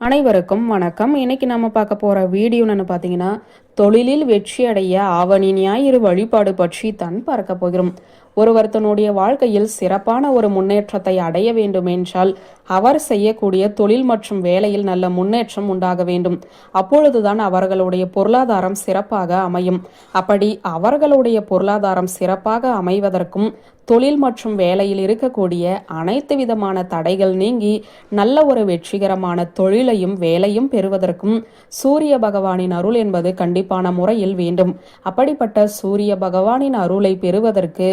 அனைவருக்கும் வணக்கம். இன்றைக்கி நம்ம பார்க்க போகிற வீடியோன்னு பார்த்தீங்கன்னா தொழிலில் வெற்றியடைய அவனி ஆவணி ஞாயிறு வழிபாடு பற்றி தான் பார்க்க போகிறோம். ஒருவர் தன்னுடைய வாழ்க்கையில் சிறப்பான ஒரு முன்னேற்றத்தை அடைய வேண்டும் என்றால் அவர் செய்யக்கூடிய தொழில் மற்றும் வேலையில் நல்ல முன்னேற்றம் உண்டாக வேண்டும். அப்பொழுதுதான் அவர்களுடைய பொருளாதாரம் சிறப்பாக அமையும். அப்படி அவர்களுடைய பொருளாதாரம் சிறப்பாக அமைவதற்கும் தொழில் மற்றும் வேலையில் இருக்கக்கூடிய அனைத்து விதமான தடைகள் நீங்கி நல்ல ஒரு வெற்றிகரமான தொழிலையும் வேலையும் பெறுவதற்கும் சூரிய பகவானின் அருள் என்பது கண்டிப்பாக கண்டிப்பான முறையில் வேண்டும். அப்படிப்பட்ட சூரிய பகவானின் அருளை பெறுவதற்கு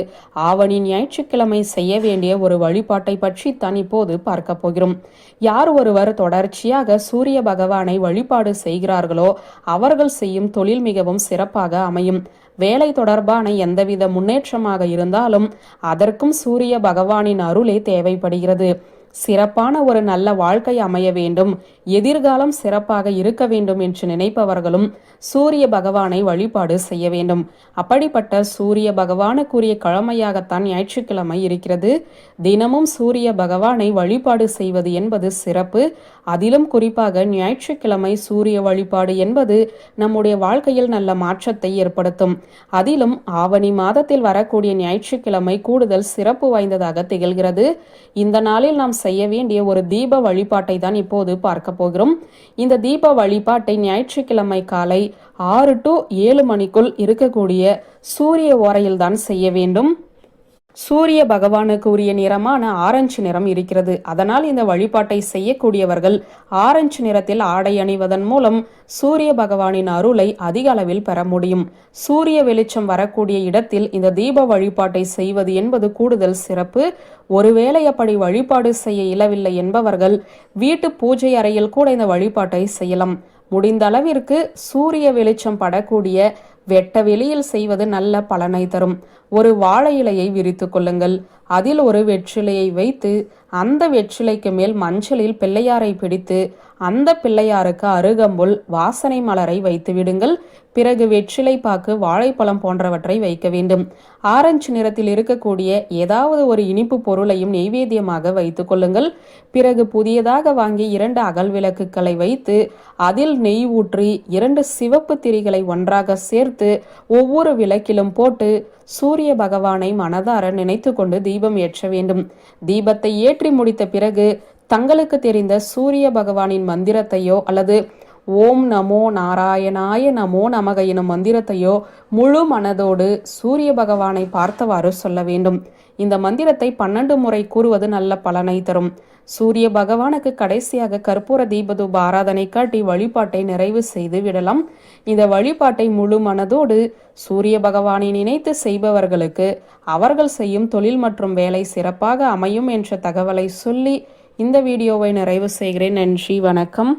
ஆவணி ஞாயிற்றுக்கிழமை செய்ய வேண்டிய ஒரு வழிபாட்டை பற்றி தான் இப்போது பார்க்க போகிறோம். யார் ஒருவர் தொடர்ச்சியாக சூரிய பகவானை வழிபாடு செய்கிறார்களோ அவர்கள் செய்யும் தொழில் மிகவும் சிறப்பாக அமையும். வேலை தொடர்பான எந்தவித முன்னேற்றமாக இருந்தாலும் அதற்கும் சூரிய பகவானின் அருளே தேவைப்படுகிறது. சிறப்பான ஒரு நல்ல வாழ்க்கை அமைய வேண்டும் எதிர்காலம் சிறப்பாக இருக்க வேண்டும் என்று நினைப்பவர்களும் சூரிய பகவானை வழிபாடு செய்ய வேண்டும். அப்படிப்பட்ட சூரிய பகவானுக்குரிய கிழமையாகத்தான் ஞாயிற்றுக்கிழமை இருக்கிறது. தினமும் சூரிய பகவானை வழிபாடு செய்வது என்பது சிறப்பு. அதிலும் குறிப்பாக ஞாயிற்றுக்கிழமை சூரிய வழிபாடு என்பது நம்முடைய வாழ்க்கையில் நல்ல மாற்றத்தை ஏற்படுத்தும். அதிலும் ஆவணி மாதத்தில் வரக்கூடிய ஞாயிற்றுக்கிழமை கூடுதல் சிறப்பு வாய்ந்ததாக திகழ்கிறது. இந்த நாளில் நாம் செய்ய வேண்டிய ஒரு தீப வழிபாட்டை தான் இப்போது பார்க்க போகிறோம். இந்த தீப வழிபாட்டை ஞாயிற்றுக்கிழமை காலை ஆறு டு ஏழு மணிக்குள் இருக்கக்கூடிய சூரிய ஓரையில் தான் செய்ய வேண்டும். சூரிய பகவானுக்கு உரிய நிறமான ஆரஞ்சு நிறம் இருக்கிறது. அதனால் இந்த வழிபாட்டை செய்யக்கூடியவர்கள் ஆரஞ்சு நிறத்தில் ஆடை அணிவதன் மூலம் சூரிய பகவானின் அருளை அதிக அளவில் பெற முடியும். சூரிய வெளிச்சம் வரக்கூடிய இடத்தில் இந்த தீப வழிபாட்டை செய்வது என்பது கூடுதல் சிறப்பு. ஒருவேளை அப்படி வழிபாடு செய்ய இயலவில்லை என்பவர்கள் வீட்டு பூஜை அறையில் கூட இந்த வழிபாட்டை செய்யலாம். முடிந்த அளவிற்கு சூரிய வெளிச்சம் படக்கூடிய வெட்ட வெளியில் செய்வது நல்ல பலனை தரும். ஒரு வாழை இலையை விரித்து கொள்ளுங்கள். அதில் ஒரு வெற்றிலையை வைத்து அந்த வெற்றிலைக்கு மேல் மஞ்சளில் பிள்ளையாரை பிடித்து அந்த பிள்ளையாருக்கு அருகம்புல் வாசனை மலரை வைத்து விடுங்கள். பிறகு வெற்றிலை பாக்கு வாழைப்பழம் போன்றவற்றை வைக்க வேண்டும். ஆரஞ்சு நிறத்தில் இருக்கக்கூடிய ஏதாவது ஒரு இனிப்பு பொருளையும் நெய்வேத்தியமாக வைத்துக் கொள்ளுங்கள். பிறகு புதியதாக வாங்கி இரண்டு அகல் விளக்குகளை வைத்து அதில் நெய் ஊற்றி இரண்டு சிவப்பு திரிகளை ஒன்றாக சேர்த்து ஒவ்வொரு விளக்கிலும் போட்டு சூரிய பகவானை மனதார நினைத்து கொண்டு தீப தீபம் ஏற்ற வேண்டும். தீபத்தை ஏற்றி முடித்த பிறகு தங்களுக்கு தெரிந்த சூரிய பகவானின் மந்திரத்தையோ அல்லது ஓம் நமோ நாராயணாய நமோ நமக எனும் மந்திரத்தையோ முழு மனதோடு சூரிய பகவானை பார்த்தவாறு சொல்ல வேண்டும். இந்த மந்திரத்தை பன்னெண்டு முறை கூறுவது நல்ல பலனை தரும். சூரிய பகவானுக்கு கடைசியாக கற்பூர தீபதூப ஆராதனை காட்டி வழிபாட்டை நிறைவு செய்து விடலாம். இந்த வழிபாட்டை முழு மனதோடு சூரிய பகவானை நினைத்து செய்பவர்களுக்கு அவர்கள் செய்யும் தொழில் மற்றும் வேலை சிறப்பாக அமையும் என்ற தகவலை சொல்லி இந்த வீடியோவை நிறைவு செய்கிறேன். நன்றி வணக்கம்.